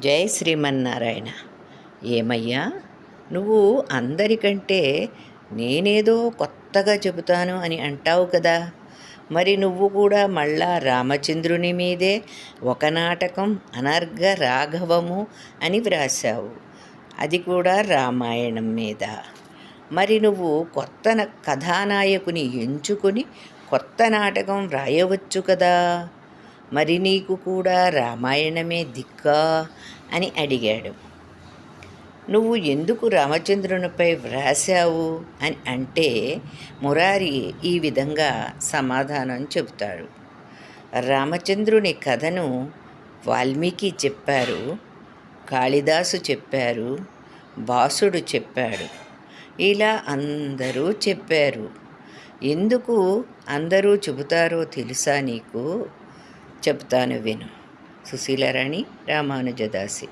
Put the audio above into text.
జై శ్రీమన్నారాయణ. ఏమయ్యా నువ్వు అందరికంటే నేనేదో కొత్తగా చెబుతాను అని అంటావు కదా. మరి నువ్వు కూడా మళ్ళా రామచంద్రుని మీదే ఒక నాటకం అనర్ఘ రాఘవము అని వ్రాసావు అది కూడా రామాయణం మీద. మరి నువ్వు కొత్త న- కథానాయకుని ఎంచుకొని కొత్త నాటకం వ్రాయవచ్చు కదా. మరి నీకు కూడా రామాయణమే దిక్కా అని అడిగాడు. నువ్వు ఎందుకు రామచంద్రునిపై వ్రాసావు అని అంటే మురారి ఈ విధంగా సమాధానం చెబుతాడు. రామచంద్రుని కథను వాల్మీకి చెప్పారు కాళిదాసు చెప్పారు బాసుడు చెప్పాడు. ఇలా అందరూ చెప్పారు. ఎందుకు అందరూ చెబుతారో తెలుసా నీకు? చెప్తాను విను. సుశీలరాణి రామానుజదాసి.